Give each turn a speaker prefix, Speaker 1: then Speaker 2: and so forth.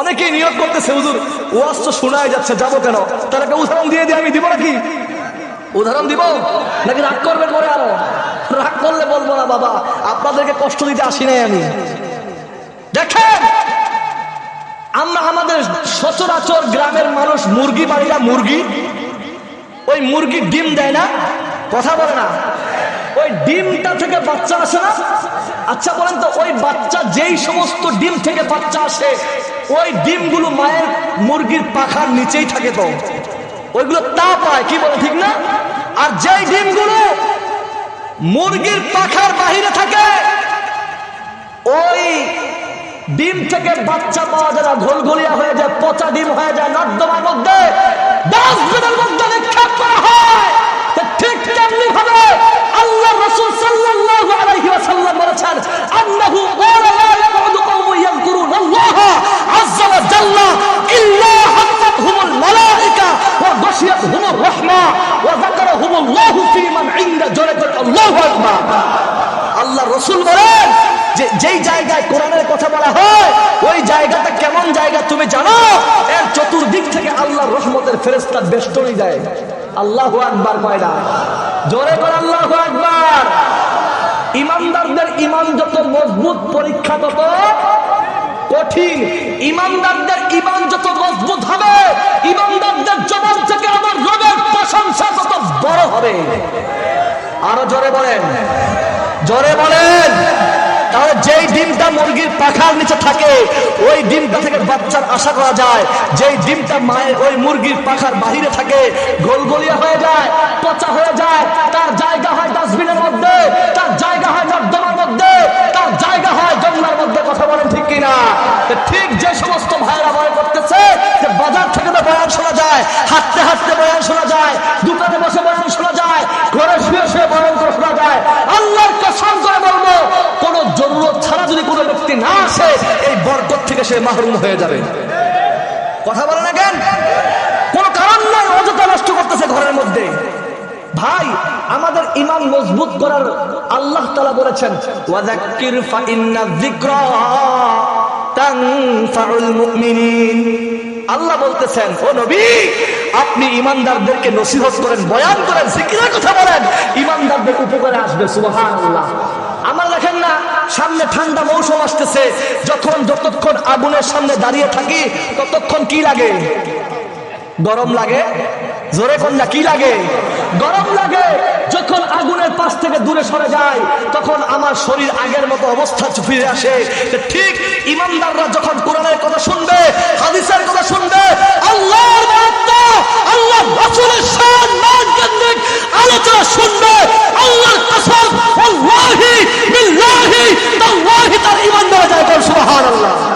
Speaker 1: অনেকেই নিয়োগ করতেছে, হুজুর। ওয়াজ তো শোনায় যাচ্ছে, যাব কেন? তার একটা উদাহরণ দিয়ে দিয়ে আমি দিব নাকি? উদাহরণ দিব? নাকি রাগ করবেন পরে আরও? রাগ করলে বলব না, বাবা। আপনাদেরকে কষ্ট দিতে আসি নাই আমি। দেখেন, আমরা আমাদের সচরাচর গ্রামের মানুষ মুরগি না মুরগি। ওই মুরগি ডিম দেয় না, কথা বলে না। ওই ডিমটা থেকে বাচ্চা আসে না? আচ্ছা বলেন তো, ওই বাচ্চা যেই সমস্ত ডিম থেকে বাচ্চা আসে, ওই ডিমগুলো মায়ের মুরগির পাখার নিচেই থাকে তো। ওইগুলো তা পায়, কি বলে ঠিক না? আর যেই ডিমগুলো মুরগির পাখার বাহিরে থাকে, ওই ডিম থেকে বাচ্চা পাওয়া যায় না, ঘোলঘলিয়া হয়ে যায়, পচা ডিম হয়ে যায়, নর্দমার মধ্যে। আল্লাহু আল্লাহ রসুল বলেন যে যেই জায়গায় কোরআনের কথা বলা হয়, ওই জায়গাটা কেমন জায়গা তুমি জানো? এর চতুর্দিক থেকে আল্লাহর রহমতের ফেরেস্তা বেষ্টনী যায় আল্লাহ আকবার কয়না জোরে করে আল্লাহ আকবার। ইমানদারদের ইমান যত মজবুত, পরীক্ষা তত কঠিন। ইমানদারদের ইমান যত মজবুত আরও জোরে বলেন। জোরে বলেন। যেই ডিমটা মুরগির পাখার নিচে থাকে, ওই ডিমটা থেকে বাচ্চার আশা করা যায়। যেই ডিমটা মায়ের, ওই মুরগির পাখার বাহিরে থাকে, গোলগলিয়া হয়ে যায়, পচা হয়ে যায়। তার জায়গা হয় ডাস্টবিনের মধ্যে, তার জায়গা হয় নর্দমার মধ্যে, তার জায়গা হয় জঙ্গলার মধ্যে। কথা বলেন ঠিক কিনা? ঠিক যে সমস্ত ভাইরা ভয় করতেছে বাজার থেকে তো বয়ান শোনা যায়, হাঁটতে হাঁটতে বয়ান শোনা যায় দোকানে বসে বয়ান শোনা যায় ঘরে শুয়ে শুয়ে বয়ান করে শোনা যায় আল্লাহর কসম করে বলব কোন জরুরত ছাড়া যদি কোনো ব্যক্তি না আসে এই বরকত থেকে সে মাহরুম হয়ে যাবে। কথা বলে না কেন? কোন কারণ নাই, অযথা নষ্ট করতেছে ঘরের মধ্যে। ভাই, আমাদের ইমান মজবুত করার আল্লাহ তালা বলেছেন আল্লাহ বলতেছেন, ও নবী, আপনি ইমানদারদেরকে নসিহত করেন, বয়ান করেন জিকিরের কথা বলেন। ইমানদারদের উপকারে আসবে, সুবহানাল্লাহ। আমার দেখেন না, সামনে ঠান্ডা মৌসুম আসতেছে। যখন যতক্ষণ আগুনের সামনে দাঁড়িয়ে থাকি, ততক্ষণ কি লাগে? গরম লাগে? জোরে কন্যা কি লাগে? গরম লাগে। যখন আগুনের পাশ থেকে দূরে সরে যায়, তখন আমার শরীর আগের মতো অবস্থা ফিরে আসে। ঠিক ইমানদাররা যখন কোরআনের কথা শুনবে, হাদিসের কথা শুনবে, আল্লাহর আল্লাহ আলোচনা শুনবে তার ইমান দেওয়া যায় কারণ সুবাহ আল্লাহ